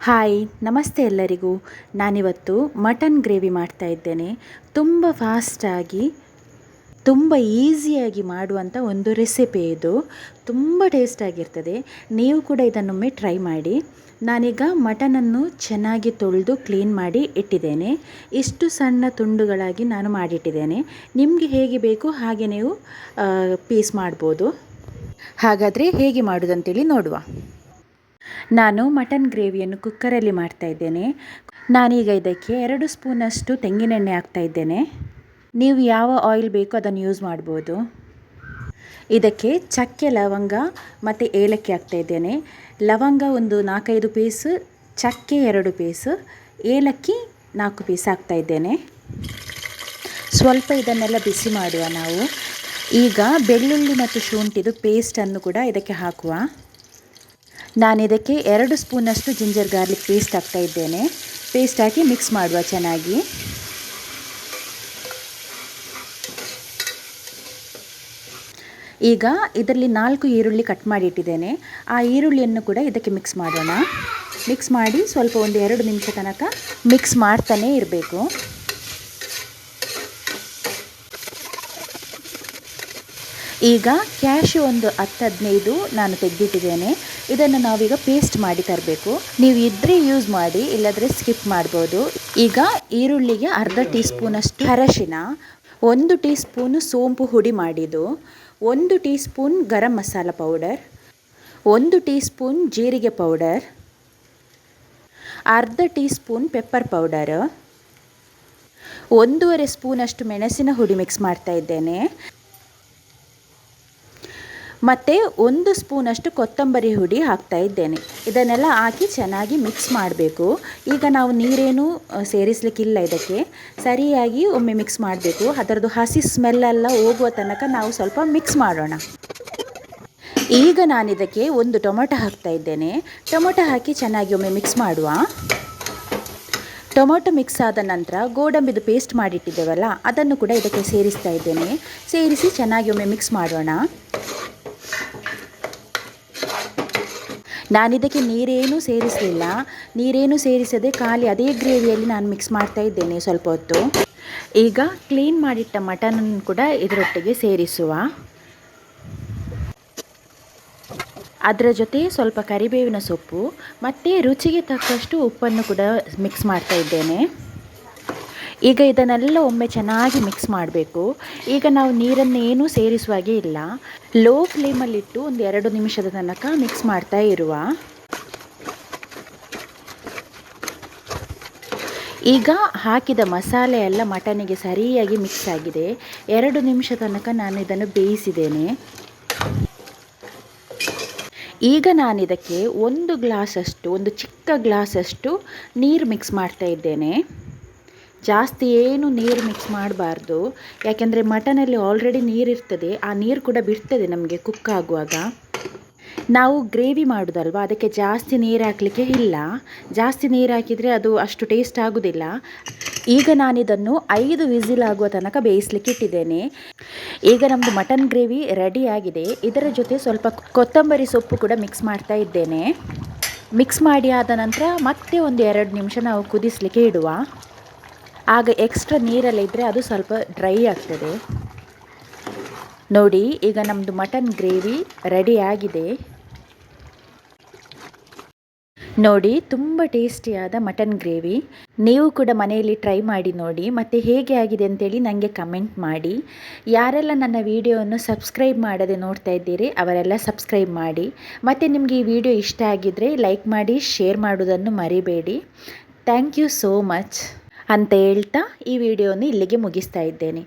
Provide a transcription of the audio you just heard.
Hi, ನಮಸ್ತೆ ಎಲ್ಲರಿಗೂ. ನಾನಿವತ್ತು ಮಟನ್ ಗ್ರೇವಿ ಮಾಡ್ತಾ ಇದ್ದೇನೆ. ತುಂಬ ಫಾಸ್ಟಾಗಿ ತುಂಬ ಈಸಿಯಾಗಿ ಮಾಡುವಂಥ ಒಂದು ರೆಸಿಪಿ ಇದು. ತುಂಬ ಟೇಸ್ಟಾಗಿರ್ತದೆ ನೀವು ಕೂಡ ಇದನ್ನೊಮ್ಮೆ ಟ್ರೈ ಮಾಡಿ. ನಾನೀಗ ಮಟನನ್ನು ಚೆನ್ನಾಗಿ ತೊಳೆದು ಕ್ಲೀನ್ ಮಾಡಿ ಇಟ್ಟಿದ್ದೇನೆ. ಇಷ್ಟು ಸಣ್ಣ ತುಂಡುಗಳಾಗಿ ನಾನು ಮಾಡಿಟ್ಟಿದ್ದೇನೆ. ನಿಮಗೆ ಹೇಗೆ ಬೇಕು ಹಾಗೆ ನೀವು ಪೀಸ್ ಮಾಡ್ಬೋದು. ಹಾಗಾದರೆ ಹೇಗೆ ಮಾಡೋದಂತೇಳಿ ನೋಡುವ. ನಾನು ಮಟನ್ ಗ್ರೇವಿಯನ್ನು ಕುಕ್ಕರಲ್ಲಿ ಮಾಡ್ತಾ ಇದ್ದೇನೆ. ನಾನೀಗ ಇದಕ್ಕೆ ಎರಡು ಸ್ಪೂನಷ್ಟು ತೆಂಗಿನೆಣ್ಣೆ ಹಾಕ್ತಾ ಇದ್ದೇನೆ. ನೀವು ಯಾವ ಆಯಿಲ್ ಬೇಕೋ ಅದನ್ನು ಯೂಸ್ ಮಾಡ್ಬೋದು. ಇದಕ್ಕೆ ಚಕ್ಕೆ, ಲವಂಗ ಮತ್ತು ಏಲಕ್ಕಿ ಹಾಕ್ತಾ ಇದ್ದೇನೆ. ಲವಂಗ ಒಂದು ನಾಲ್ಕೈದು ಪೀಸ್, ಚಕ್ಕೆ ಎರಡು ಪೀಸ್, ಏಲಕ್ಕಿ ನಾಲ್ಕು ಪೀಸ್ ಹಾಕ್ತಾ ಇದ್ದೇನೆ. ಸ್ವಲ್ಪ ಇದನ್ನೆಲ್ಲ ಬಿಸಿ ಮಾಡುವ ನಾವು. ಈಗ ಬೆಳ್ಳುಳ್ಳಿ ಮತ್ತು ಶುಂಠಿದು ಪೇಸ್ಟನ್ನು ಕೂಡ ಇದಕ್ಕೆ ಹಾಕುವ. ನಾನು ಇದಕ್ಕೆ ಎರಡು ಸ್ಪೂನಷ್ಟು ಜಿಂಜರ್ ಗಾರ್ಲಿಕ್ ಪೇಸ್ಟ್ ಹಾಕ್ತಾ ಇದ್ದೇನೆ. ಪೇಸ್ಟ್ ಹಾಕಿ ಮಿಕ್ಸ್ ಮಾಡುವ ಚೆನ್ನಾಗಿ. ಈಗ ಇದರಲ್ಲಿ ನಾಲ್ಕು ಈರುಳ್ಳಿ ಕಟ್ ಮಾಡಿ ಇಟ್ಟಿದ್ದೇನೆ. ಆ ಈರುಳ್ಳಿಯನ್ನು ಕೂಡ ಇದಕ್ಕೆ ಮಿಕ್ಸ್ ಮಾಡೋಣ. ಮಿಕ್ಸ್ ಮಾಡಿ ಸ್ವಲ್ಪ ಒಂದು ಎರಡು ನಿಮಿಷ ತನಕ ಮಿಕ್ಸ್ ಮಾಡ್ತಾನೇ ಇರಬೇಕು. ಈಗ ಕ್ಯಾಶು ಒಂದು ಹತ್ತು ಹದಿನೈದು ನಾನು ತೆಗೆದಿಟ್ಟಿದ್ದೇನೆ. ಇದನ್ನು ನಾವೀಗ ಪೇಸ್ಟ್ ಮಾಡಿ ತರಬೇಕು. ನೀವು ಇದ್ರೆ ಯೂಸ್ ಮಾಡಿ, ಇಲ್ಲದ್ರೆ ಸ್ಕಿಪ್ ಮಾಡ್ಬೋದು. ಈಗ ಈರುಳ್ಳಿಗೆ ಅರ್ಧ ಟೀ ಸ್ಪೂನಷ್ಟು ಅರಶಿನ, ಒಂದು ಟೀ ಸ್ಪೂನು ಸೋಂಪು ಹುಡಿ ಮಾಡಿದ್ದು, ಒಂದು teaspoon garam masala powder, ಒಂದು ಟೀ ಸ್ಪೂನ್ ಜೀರಿಗೆ ಪೌಡರ್, ಅರ್ಧ ಟೀ ಸ್ಪೂನ್ ಪೆಪ್ಪರ್ ಪೌಡರ್, ಒಂದೂವರೆ ಸ್ಪೂನಷ್ಟು ಮೆಣಸಿನ ಹುಡಿ ಮಿಕ್ಸ್ ಮಾಡ್ತಾ ಇದ್ದೇನೆ. ಮತ್ತು ಒಂದು ಸ್ಪೂನಷ್ಟು ಕೊತ್ತಂಬರಿ ಹುಡಿ ಹಾಕ್ತಾ ಇದ್ದೇನೆ. ಇದನ್ನೆಲ್ಲ ಹಾಕಿ ಚೆನ್ನಾಗಿ ಮಿಕ್ಸ್ ಮಾಡಬೇಕು. ಈಗ ನಾವು ನೀರೇನು ಸೇರಿಸಲಿಕ್ಕಿಲ್ಲ ಇದಕ್ಕೆ. ಸರಿಯಾಗಿ ಒಮ್ಮೆ ಮಿಕ್ಸ್ ಮಾಡಬೇಕು. ಅದರದ್ದು ಹಸಿ ಸ್ಮೆಲ್ಲೆಲ್ಲ ಹೋಗುವ ತನಕ ನಾವು ಸ್ವಲ್ಪ ಮಿಕ್ಸ್ ಮಾಡೋಣ. ಈಗ ನಾನು ಇದಕ್ಕೆ ಒಂದು ಟೊಮೊಟೊ ಹಾಕ್ತಾ ಇದ್ದೇನೆ. ಟೊಮೊಟೊ ಹಾಕಿ ಚೆನ್ನಾಗಿ ಒಮ್ಮೆ ಮಿಕ್ಸ್ ಮಾಡುವ. ಟೊಮೊಟೊ ಮಿಕ್ಸ್ ಆದ ನಂತರ ಗೋಡಂಬಿದು ಪೇಸ್ಟ್ ಮಾಡಿಟ್ಟಿದ್ದೇವಲ್ಲ, ಅದನ್ನು ಕೂಡ ಇದಕ್ಕೆ ಸೇರಿಸ್ತಾ ಇದ್ದೇನೆ. ಸೇರಿಸಿ ಚೆನ್ನಾಗಿ ಒಮ್ಮೆ ಮಿಕ್ಸ್ ಮಾಡೋಣ. ನಾನಿದಕ್ಕೆ ನೀರೇನು ಸೇರಿಸಲಿಲ್ಲ. ನೀರೇನು ಸೇರಿಸದೆ ಖಾಲಿ ಅದೇ ಗ್ರೇವಿಯಲ್ಲಿ ನಾನು ಮಿಕ್ಸ್ ಮಾಡ್ತಾ ಇದ್ದೇನೆ ಸ್ವಲ್ಪ ಹೊತ್ತು. ಈಗ ಕ್ಲೀನ್ ಮಾಡಿಟ್ಟ ಮಟನನ್ನು ಕೂಡ ಇದರೊಟ್ಟಿಗೆ ಸೇರಿಸುವ. ಅದರ ಜೊತೆ ಸ್ವಲ್ಪ ಕರಿಬೇವಿನ ಸೊಪ್ಪು, ಮತ್ತು ರುಚಿಗೆ ತಕ್ಕಷ್ಟು ಉಪ್ಪನ್ನು ಕೂಡ ಮಿಕ್ಸ್ ಮಾಡ್ತಾ ಇದ್ದೇನೆ. ಈಗ ಇದನ್ನೆಲ್ಲ ಒಮ್ಮೆ ಚೆನ್ನಾಗಿ ಮಿಕ್ಸ್ ಮಾಡಬೇಕು. ಈಗ ನಾವು ನೀರನ್ನೇನೂ ಸೇರಿಸುವ ಹಾಗೆ ಇಲ್ಲ. ಲೋ ಫ್ಲೇಮಲ್ಲಿಟ್ಟು ಒಂದು ಎರಡು ನಿಮಿಷದ ತನಕ ಮಿಕ್ಸ್ ಮಾಡ್ತಾ ಇರುವ. ಈಗ ಹಾಕಿದ ಮಸಾಲೆ ಎಲ್ಲ ಮಟನಿಗೆ ಸರಿಯಾಗಿ ಮಿಕ್ಸ್ ಆಗಿದೆ. ಎರಡು ನಿಮಿಷ ತನಕ ನಾನು ಇದನ್ನು ಬೇಯಿಸಿದ್ದೇನೆ. ಈಗ ನಾನು ಇದಕ್ಕೆ ಒಂದು ಗ್ಲಾಸಷ್ಟು ಒಂದು ಚಿಕ್ಕ ಗ್ಲಾಸಷ್ಟು ನೀರು ಮಿಕ್ಸ್ ಮಾಡ್ತಾ ಇದ್ದೇನೆ. ಜಾಸ್ತಿ ಏನು ನೀರು ಮಿಕ್ಸ್ ಮಾಡಬಾರ್ದು. ಯಾಕೆಂದರೆ ಮಟನಲ್ಲಿ ಆಲ್ರೆಡಿ ನೀರಿರ್ತದೆ ಆ ನೀರು ಕೂಡ ಬಿಡ್ತದೆ ನಮಗೆ ಕುಕ್ ಆಗುವಾಗ. ನಾವು ಗ್ರೇವಿ ಮಾಡೋದಲ್ವ, ಅದಕ್ಕೆ ಜಾಸ್ತಿ ನೀರು ಹಾಕಲಿಕ್ಕೆ ಇಲ್ಲ. ಜಾಸ್ತಿ ನೀರು ಹಾಕಿದರೆ ಅದು ಅಷ್ಟು ಟೇಸ್ಟ್ ಆಗೋದಿಲ್ಲ. ಈಗ ನಾನಿದನ್ನು ಐದು ವಿಸಿಲ್ ಆಗುವ ತನಕ ಬೇಯಿಸ್ಲಿಕ್ಕೆ ಇಟ್ಟಿದ್ದೇನೆ. ಈಗ ನಮ್ಮದು ಮಟನ್ ಗ್ರೇವಿ ರೆಡಿ ಆಗಿದೆ. ಇದರ ಜೊತೆ ಸ್ವಲ್ಪ ಕೊತ್ತಂಬರಿ ಸೊಪ್ಪು ಕೂಡ ಮಿಕ್ಸ್ ಮಾಡ್ತಾ ಇದ್ದೇನೆ. ಮಿಕ್ಸ್ ಮಾಡಿ ಆದ ನಂತರ ಮತ್ತೆ ಒಂದು ಎರಡು ನಿಮಿಷ ನಾವು ಕುದಿಸಲಿಕ್ಕೆ ಇಡುವ. ಆಗ ಎಕ್ಸ್ಟ್ರಾ ನೀರೆಲ್ಲ ಇದ್ದರೆ ಅದು ಸ್ವಲ್ಪ ಡ್ರೈ ಆಗ್ತದೆ. ನೋಡಿ, ಈಗ ನಮ್ಮದು ಮಟನ್ ಗ್ರೇವಿ ರೆಡಿ ಆಗಿದೆ. ನೋಡಿ, ತುಂಬ ಟೇಸ್ಟಿಯಾದ ಮಟನ್ ಗ್ರೇವಿ ನೀವು ಕೂಡ ಮನೆಯಲ್ಲಿ ಟ್ರೈ ಮಾಡಿ ನೋಡಿ, ಮತ್ತು ಹೇಗೆ ಆಗಿದೆ ಅಂತೇಳಿ ನನಗೆ ಕಮೆಂಟ್ ಮಾಡಿ. ಯಾರೆಲ್ಲ ನನ್ನ ವಿಡಿಯೋವನ್ನು ಸಬ್ಸ್ಕ್ರೈಬ್ ಮಾಡದೆ ನೋಡ್ತಾ ಇದ್ದೀರಿ, ಅವರೆಲ್ಲ ಸಬ್ಸ್ಕ್ರೈಬ್ ಮಾಡಿ. ಮತ್ತು ನಿಮಗೆ ಈ ವಿಡಿಯೋ ಇಷ್ಟ ಆಗಿದ್ದರೆ ಲೈಕ್ ಮಾಡಿ ಶೇರ್ ಮಾಡೋದನ್ನು ಮರಿಬೇಡಿ. ಥ್ಯಾಂಕ್ ಯು ಸೋ ಮಚ್ ಅಂತ ಹೇಳ್ತಾ ಈ ವಿಡಿಯೋನ ಇಲ್ಲಿಗೆ ಮುಗಿಸ್ತಾ ಇದ್ದೇನೆ.